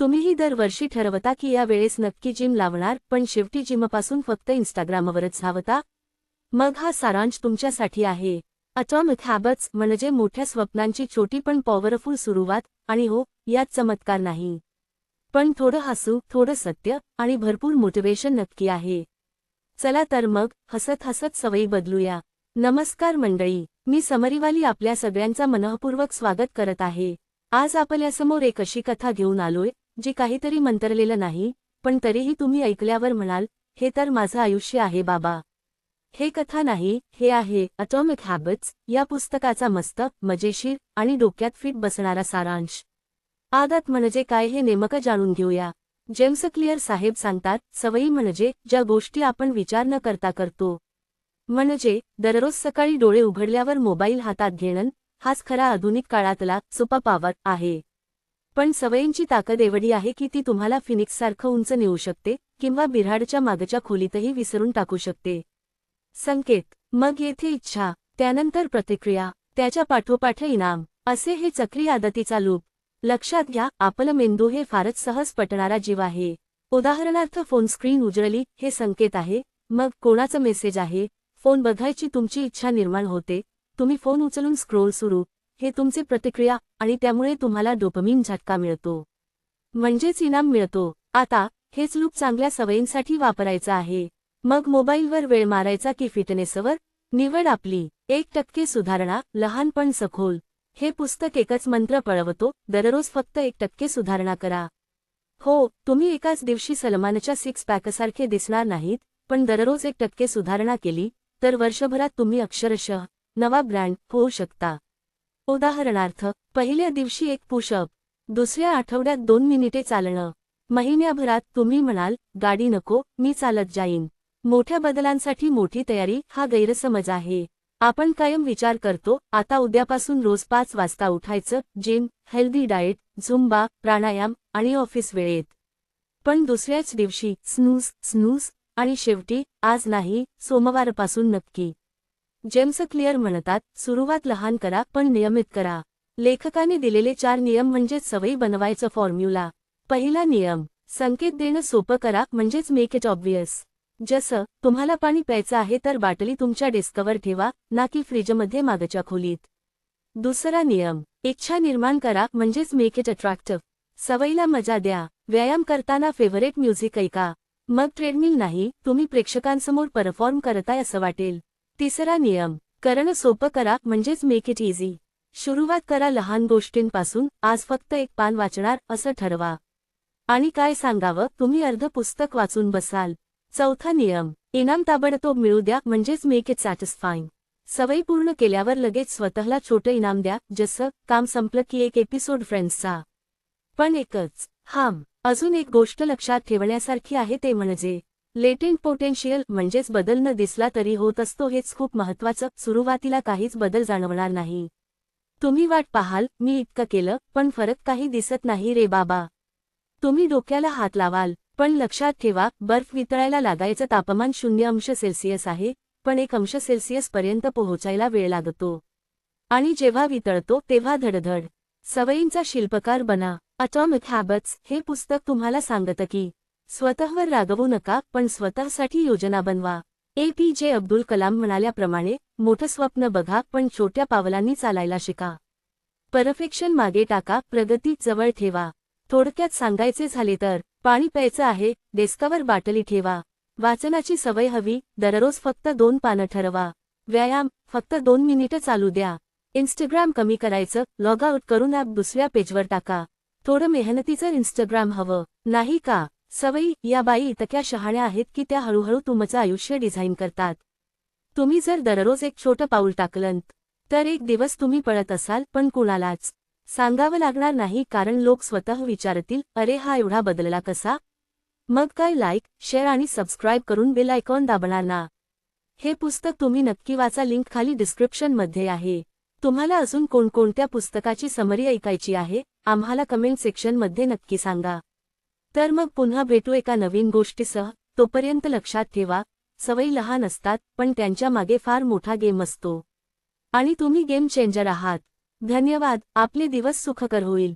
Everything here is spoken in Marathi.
तुम्हीही दरवर्षी ठरवता की या वेळेस नक्की जिम लावणार पण शेवटी जिमपासून फक्त इंस्टाग्रामवरच धावता? मग हा सारांश तुमच्यासाठी आहे. अटॉमिक हॅबट्स म्हणजे मोठ्या स्वप्नांची छोटी पण पॉवरफुल सुरुवात आणि हो यात चमत्कार नाही. पण थोडं हसू थोडं सत्य आणि भरपूर मोटिवेशन नक्की आहे. चला तर मग हसत हसत सवयी बदलूया. नमस्कार मंडळी मी समरीवाली आपल्या सगळ्यांचा मनःपूर्वक स्वागत करत आहे. आज आपल्यासमोर एक अशी कथा घेऊन आलोय जी काहीतरी मंतरलेलं नाही पण तरीही तुम्ही ऐकल्यावर म्हणाल हे तर माझं आयुष्य आहे बाबा. हे कथा नाही हे आहे अटॉमिक हॅबिट्स या पुस्तकाचा मस्त मजेशीर आणि डोक्यात फिट बसणारा सारांश. आदत म्हणजे काय हे नेमकं जाणून घेऊया. जेम्स क्लिअर साहेब सांगतात सवयी म्हणजे ज्या गोष्टी आपण विचार न करता करतो. म्हणजे दररोज सकाळी डोळे उघडल्यावर मोबाईल हातात घेणं हाच खरा आधुनिक काळातला सुपरपॉवर आहे. पण सवयींची ताकद एवढी आहे की ती तुम्हाला फिनिक्ससारखं उंच नेऊ शकते किंवा बिऱ्हाडच्या मागच्या खोलीतही विसरून टाकू शकते. संकेत मग येथे इच्छा त्यानंतर प्रतिक्रिया त्याच्या पाठोपाठ इनाम असे हे चक्री आदतीचा लूप. लक्षात घ्या आपलं मेंदू हे फारच सहज पटणारा जीव आहे. उदाहरणार्थ फोन स्क्रीन उजळली हे संकेत आहे. मग कोणाचं मेसेज आहे? फोन बघायची तुमची इच्छा निर्माण होते. तुम्ही फोन उचलून स्क्रोल सुरू. हे तुमचे प्रतिक्रिया आणि त्यामुळे तुम्हाला डोपमीन झटका मिळतो. म्हणजेच इनाम मिळतो. आता हेच लूप चांगल्या सवयींसाठी वापरायचं आहे. मग मोबाईलवर वेळ मारायचा की फिटनेसवर? निवड आपली. एक टक्के सुधारणा लहानपण सखोल. हे पुस्तक एकच मंत्र पळवतो दररोज फक्त एक टक्के सुधारणा करा. हो तुम्ही एकाच दिवशी सलमानच्या सिक्स पॅकसारखे दिसणार नाहीत पण दररोज एक टक्के सुधारणा केली तर वर्षभरात तुम्ही अक्षरशः नवा ब्रँड होऊ शकता. उदाहरणार्थ पहिल्या दिवशी एक पुशअप दुसऱ्या आठवड्यात दोन मिनिटे चालणं. महिन्याभरात तुम्ही म्हणाल गाडी नको मी चालत जाईन. मोठ्या बदलांसाठी मोठी तयारी हा गैरसमज आहे. आपण कायम विचार करतो आता उद्यापासून रोज पाच वाजता उठायचं gym healthy diet Zumba pranayama आणि ऑफिस वेळेत. पण दुसऱ्याच दिवशी स्नूज स्नूज आणि शेवटी आज नाही सोमवारपासून नक्की. जेम्स क्लिअर म्हणतात सुरुवात लहान करा पण नियमित करा. लेखकाने दिलेले चार नियम म्हणजेच सवयी बनवायचं फॉर्म्युला पहिला नियम संकेत देणं सोपं करा म्हणजेच मेक इट ऑब्वियस जसं तुम्हाला पाणी प्यायचं आहे तर बाटली तुमच्या डेस्कवर ठेवा ना की फ्रीजमध्ये मागच्या खोलीत. दुसरा नियम इच्छा निर्माण करा म्हणजेच मेक इट अट्रॅक्टिव्ह सवयीला मजा द्या व्यायाम करताना फेव्हरेट म्युझिक ऐका. मग ट्रेडमिल नाही तुम्ही प्रेक्षकांसमोर परफॉर्म करताय असं वाटेल. तिसरा नियम करणं सोपं करा म्हणजेच मेक इट इझी सुरुवात करा लहान गोष्टींपासून आज फक्त एक पान वाचणार असं ठरवा. आणि काय सांगावं तुम्ही अर्ध पुस्तक वाचून बसाल. चौथा नियम इनाम ताबडतोब मिळू द्या म्हणजेच मेक इट सॅटिस्फाईंग सवयी पूर्ण केल्यावर लगेच स्वतःला छोटं इनाम द्या जसं काम संपलं की एक एपिसोड फ्रेंड्सचा पण एकच हाम अजून एक गोष्ट लक्षात ठेवण्यासारखी आहे ते म्हणजे लेटेंट पोटेन्शियल म्हणजेच बदल न दिसला तरी होत असतो हेच खूप महत्वाचं सुरुवातीला काहीच बदल जाणवणार नाही. तुम्ही वाट पाहाल मी इतकं केलं पण फरक काही दिसत नाही रे बाबा. तुम्ही डोक्याला हात लावाल पण लक्षात ठेवा बर्फ वितळायला लागायचं तापमान शून्य अंश सेल्सिअस आहे पण एक अंश सेल्सिअस पर्यंत पोहोचायला वेळ लागतो. आणि जेव्हा वितळतो तेव्हा धडधड. सवयींचा शिल्पकार बना. अटॉमिक हॅबट्स हे पुस्तक तुम्हाला सांगतं की स्वतःवर रागवू नका पण स्वतःसाठी योजना बनवा. ए पी जे अब्दुल कलाम म्हणाल्याप्रमाणे मोठं स्वप्न बघा पण छोट्या पावलांनी चालायला शिका. परफेक्शन मागे टाका प्रगती जवळ ठेवा. थोडक्यात सांगायचे झाले तर पाणी प्यायचं आहे डेस्कावर बाटली ठेवा. वाचनाची सवय हवी दररोज फक्त दोन पानं ठरवा. व्यायाम फक्त दोन मिनिटं चालू द्या. इंस्टाग्राम कमी करायचं लॉग आउट करून ॲप दुसऱ्या पेजवर टाका. थोडं मेहनतीचं इंस्टाग्राम हवं. नाही का? सवयी या बाई इतक्या शहाण्या आहेत की त्या हळूहळू तुमचं आयुष्य डिझाईन करतात. तुम्ही जर दररोज एक छोटं पाऊल टाकलंत तर एक दिवस तुम्ही पळत असाल पण कुणालाच. सांगावं लागणार नाही कारण लोक स्वतः विचारतील अरे हा एवढा बदलला कसा? मग काय लाईक शेअर आणि सबस्क्राईब करून बेल आयकॉन दाबणार ना. हे पुस्तक तुम्ही नक्की वाचा लिंक खाली डिस्क्रिप्शनमध्ये आहे. तुम्हाला अजून कोणकोणत्या पुस्तकाची समरी ऐकायची आहे आम्हाला कमेंट सेक्शनमध्ये नक्की सांगा. तर मग पुन्हा भेटू एका नवीन गोष्टीसह. तोपर्यंत लक्षात ठेवा सवयी लहान असतात पण त्यांच्या मागे फार मोठा गेम असतो. आणि तुम्ही गेम चेंजर आहात. धन्यवाद आपले दिवस सुखकर होईल.